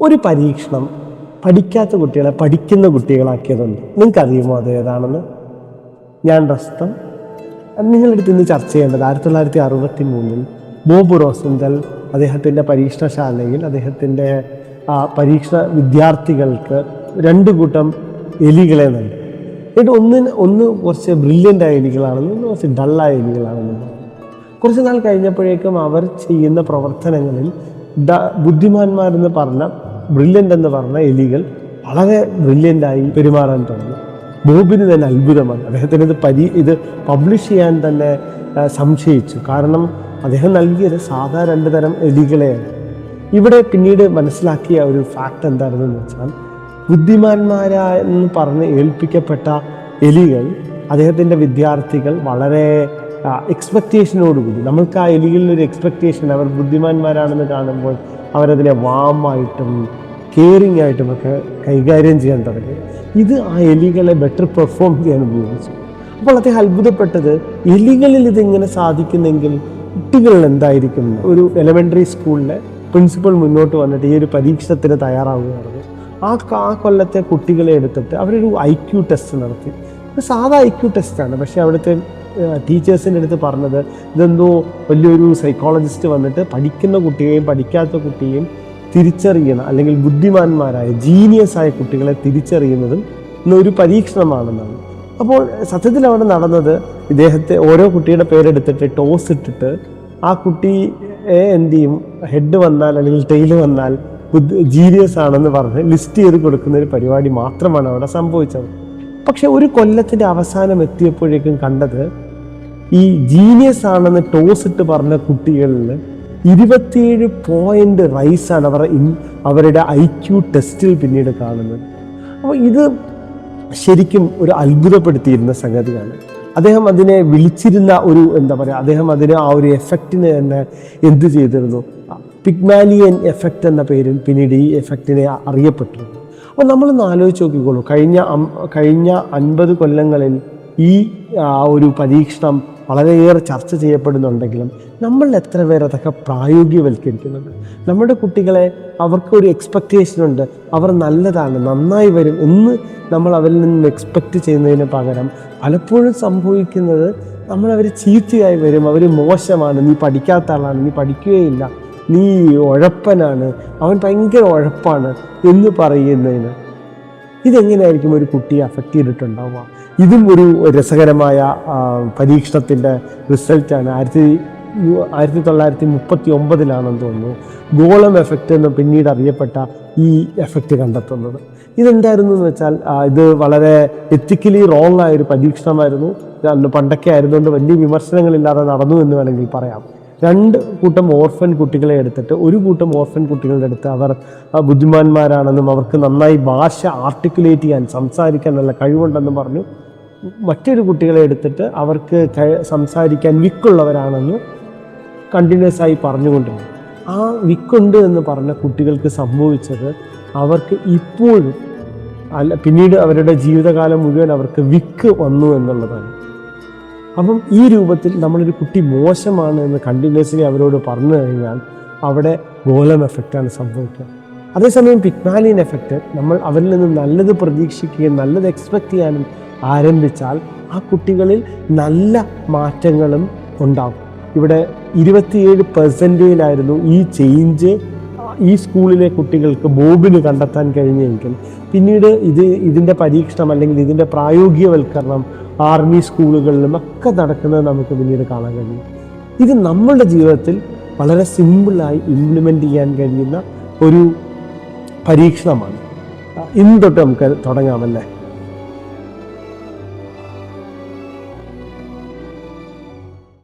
ഒരു പരീക്ഷണം പഠിക്കാത്ത കുട്ടികളെ പഠിക്കുന്ന കുട്ടികളാക്കിയതുണ്ട്. നിങ്ങൾക്കറിയുമോ അത് ഏതാണെന്ന്? ഞാൻ റസ്തം നിങ്ങളെടുത്ത് ഇന്ന് ചർച്ച ചെയ്യേണ്ടത് ആയിരത്തി തൊള്ളായിരത്തി അറുപത്തി മൂന്നിൽ ബോബ് റോസന്തൽ അദ്ദേഹത്തിന്റെ പരീക്ഷണശാലയിൽ അദ്ദേഹത്തിന്റെ ആ, പരീക്ഷ വിദ്യാർത്ഥികൾക്ക് രണ്ട് കൂട്ടം എലികളെ നൽകി. എന്നിട്ട് ഒന്നിന് ഒന്ന് കുറച്ച് ബ്രില്യന്റ് ആയ എലികളാണെന്നും ഒന്ന് കുറച്ച് ഡള്ളായ എലികളാണെന്നും. കുറച്ച് നാൾ കഴിഞ്ഞപ്പോഴേക്കും അവർ ചെയ്യുന്ന പ്രവർത്തനങ്ങളിൽ ബുദ്ധിമാന്മാരെന്ന് പറഞ്ഞ ബ്രില്യന്റ് എന്ന് പറഞ്ഞ എലികൾ വളരെ ബ്രില്യന്റായി പെരുമാറാൻ തുടങ്ങി. ബോബിന് തന്നെ അത്ഭുതമാണ്. അദ്ദേഹത്തിന് ഇത് പരി ഇത് പബ്ലിഷ് ചെയ്യാൻ തന്നെ സംശയിച്ചു. കാരണം അദ്ദേഹം നൽകിയത് സാധാ രണ്ട് തരം എലികളെയാണ്. ഇവിടെ പിന്നീട് മനസ്സിലാക്കിയ ഒരു ഫാക്ട് എന്താണെന്ന് വെച്ചാൽ ബുദ്ധിമാന്മാരെന്ന് പറഞ്ഞ് ഏൽപ്പിക്കപ്പെട്ട എലികൾ അദ്ദേഹത്തിന്റെ വിദ്യാർത്ഥികൾ വളരെ എക്സ്പെക്റ്റേഷനോടുകൂടി നമ്മൾക്ക് ആ എലികളിൽ ഒരു എക്സ്പെക്റ്റേഷൻ അവർ ബുദ്ധിമാന്മാരാണെന്ന് കാണുമ്പോൾ അവരതിനെ വാമായിട്ടും കെയറിംഗ് ആയിട്ടും ഒക്കെ കൈകാര്യം ചെയ്യാൻ തുടങ്ങി. ഇത് ആ എലികളെ ബെറ്റർ പെർഫോം ചെയ്യാൻ ഉപയോഗിച്ചു. അപ്പോൾ അദ്ദേഹം അത്ഭുതപ്പെട്ടത് എലികളിൽ ഇതിങ്ങനെ സാധിക്കുന്നെങ്കിൽ കുട്ടികളിൽ എന്തായിരിക്കും? ഒരു എലമെന്ററി സ്കൂളിലെ പ്രിൻസിപ്പൽ മുന്നോട്ട് വന്നിട്ട് ഈ ഒരു പരീക്ഷണത്തിന് തയ്യാറാവുകയാണ് ആ ആ കൊല്ലത്തെ കുട്ടികളെ എടുത്തിട്ട് അവരൊരു ഐ ക്യു ടെസ്റ്റ് നടത്തി. സാധാ ഐ ക്യു ടെസ്റ്റാണ് പക്ഷേ അവിടുത്തെ ടീച്ചേഴ്സിന്റെ അടുത്ത് പറഞ്ഞത് ഇതെന്തോ വലിയൊരു സൈക്കോളജിസ്റ്റ് വന്നിട്ട് പഠിക്കുന്ന കുട്ടിയെയും പഠിക്കാത്ത കുട്ടിയെയും തിരിച്ചറിയണം അല്ലെങ്കിൽ ബുദ്ധിമാന്മാരായ ജീനിയസ് ആയ കുട്ടികളെ തിരിച്ചറിയുന്നതും ഇന്നൊരു പരീക്ഷണമാണെന്നാണ്. അപ്പോൾ സത്യത്തിൽ അവിടെ നടന്നത് ഇദ്ദേഹത്തെ ഓരോ കുട്ടിയുടെ പേരെടുത്തിട്ട് ടോസ് ഇട്ടിട്ട് ആ കുട്ടിയെ എന്ത് ചെയ്യും? ഹെഡ് വന്നാൽ അല്ലെങ്കിൽ ടെയിൽ വന്നാൽ ബുദ്ധി ജീനിയസ് ആണെന്ന് പറഞ്ഞ് ലിസ്റ്റ് ചെയ്ത് കൊടുക്കുന്ന ഒരു പരിപാടി മാത്രമാണ് അവിടെ സംഭവിച്ചത്. പക്ഷെ ഒരു കൊല്ലത്തിന്റെ അവസാനം എത്തിയപ്പോഴേക്കും കണ്ടത് ഈ ജീനിയസ് ആണെന്ന് ടോസ് ഇട്ട് പറഞ്ഞ കുട്ടികളിൽ ഇരുപത്തിയേഴ് പോയിന്റ് റൈസാണ് അവർ ഇൻ അവരുടെ ഐ ക്യു ടെസ്റ്റിൽ പിന്നീട് കാണുന്നത്. അപ്പോൾ ഇത് ശരിക്കും ഒരു അത്ഭുതപ്പെടുത്തിയിരുന്ന സംഗതിയാണ്. അദ്ദേഹം അതിനെ വിളിച്ചിരുന്ന ഒരു എന്താ പറയുക അദ്ദേഹം അതിന് ആ ഒരു എഫക്റ്റിനെ തന്നെ എന്ത് ചെയ്തിരുന്നു? പിഗ്മാലിയൻ എഫക്റ്റ് എന്ന പേരിൽ പിന്നീട് ഈ എഫക്റ്റിനെ അറിയപ്പെട്ടിരുന്നു. അപ്പോൾ നമ്മളൊന്ന് ആലോചിച്ച് നോക്കിക്കോളൂ. കഴിഞ്ഞ കഴിഞ്ഞ അൻപത് കൊല്ലങ്ങളിൽ ഈ ഒരു പരീക്ഷണം വളരെയേറെ ചർച്ച ചെയ്യപ്പെടുന്നുണ്ടെങ്കിലും നമ്മൾ എത്ര പേർ അതൊക്കെ പ്രായോഗികവൽക്കരിക്കുന്നുണ്ട്? നമ്മുടെ കുട്ടികളെ അവർക്കൊരു എക്സ്പെക്റ്റേഷൻ ഉണ്ട്. അവർ നല്ലതാണ് നന്നായി വരും എന്ന് നമ്മൾ അവരിൽ നിന്ന് എക്സ്പെക്റ്റ് ചെയ്യുന്നതിന് പകരം പലപ്പോഴും സംഭവിക്കുന്നത് നമ്മളവർ ചീത്തയായി വരും അവർ മോശമാണ് നീ പഠിക്കാത്ത ആളാണ് നീ പഠിക്കുകയില്ല നീ ഉഴപ്പനാണ് അവൻ ഭയങ്കര ഉഴപ്പാണ് എന്ന് പറയുന്നതിന് ഇതെങ്ങനെയായിരിക്കും ഒരു കുട്ടിയെ അഫക്റ്റ് ചെയ്തിട്ടുണ്ടാവുക? ഇതും ഒരു രസകരമായ പരീക്ഷണത്തിന്റെ റിസൾട്ടാണ് ആയിരത്തി ആയിരത്തി തൊള്ളായിരത്തി മുപ്പത്തി ഒമ്പതിലാണെന്ന് തോന്നുന്നു. ഗോളം എഫക്റ്റ് എന്ന് പിന്നീട് അറിയപ്പെട്ട ഈ എഫക്റ്റ് കണ്ടെത്തുന്നത്. ഇതെന്തായിരുന്നു എന്ന് വെച്ചാൽ ഇത് വളരെ എത്തിക്കലി റോങ് ആയൊരു പരീക്ഷണമായിരുന്നു. പണ്ടൊക്കെ ആയിരുന്നുകൊണ്ട് വലിയ വിമർശനങ്ങളില്ലാതെ നടന്നു എന്ന് വേണമെങ്കിൽ പറയാം. രണ്ട് കൂട്ടം ഓർഫൻ കുട്ടികളെ എടുത്തിട്ട് ഒരു കൂട്ടം ഓർഫൻ കുട്ടികളുടെ അടുത്ത് അവർ ബുദ്ധിമാന്മാരാണെന്നും അവർക്ക് നന്നായി ഭാഷ ആർട്ടിക്കുലേറ്റ് ചെയ്യാൻ സംസാരിക്കാൻ നല്ല കഴിവുണ്ടെന്നും പറഞ്ഞു. മറ്റൊരു കുട്ടികളെ എടുത്തിട്ട് അവർക്ക് സംസാരിക്കാൻ വിക്കുള്ളവരാണെന്ന് കണ്ടിന്യൂസ് ആയി പറഞ്ഞുകൊണ്ടിരുന്നു. ആ വിക്കുണ്ട് എന്ന് പറഞ്ഞ കുട്ടികൾക്ക് സംഭവിച്ചത് അവർക്ക് ഇപ്പോഴും അല്ല പിന്നീട് അവരുടെ ജീവിതകാലം മുഴുവൻ അവർക്ക് വിക്ക് വന്നു എന്നുള്ളതാണ്. അപ്പം ഈ രൂപത്തിൽ നമ്മളൊരു കുട്ടി മോശമാണ് എന്ന് കണ്ടിന്യൂസ്ലി അവരോട് പറഞ്ഞു കഴിഞ്ഞാൽ അവിടെ ഗോലം എഫക്റ്റാണ് സംഭവിക്കുക. അതേസമയം പിക്മാലിയൻ എഫക്റ്റ് നമ്മൾ അവരിൽ നിന്ന് നല്ലത് പ്രതീക്ഷിക്കുകയും നല്ലത് എക്സ്പെക്റ്റ് ചെയ്യാനും ആരംഭിച്ചാൽ ആ കുട്ടികളിൽ നല്ല മാറ്റങ്ങളും ഉണ്ടാകും. ഇവിടെ ഇരുപത്തിയേഴ് പെർസെന്റേജിലായിരുന്നു ഈ ചേഞ്ച് ഈ സ്കൂളിലെ കുട്ടികൾക്ക് ബോബിന് കണ്ടെത്താൻ കഴിഞ്ഞെങ്കിൽ. പിന്നീട് ഇത് ഇതിന്റെ പരീക്ഷണം അല്ലെങ്കിൽ ഇതിന്റെ പ്രായോഗികവൽക്കരണം ആർമി സ്കൂളുകളിലും ഒക്കെ നടക്കുന്നത് നമുക്ക് പിന്നീട് കാണാൻ കഴിയും. ഇത് നമ്മളുടെ ജീവിതത്തിൽ വളരെ സിമ്പിളായി ഇംപ്ലിമെന്റ് ചെയ്യാൻ കഴിയുന്ന ഒരു പരീക്ഷണമാണ്. ഇന്ന് തൊട്ട് നമുക്ക് തുടങ്ങാമല്ലേ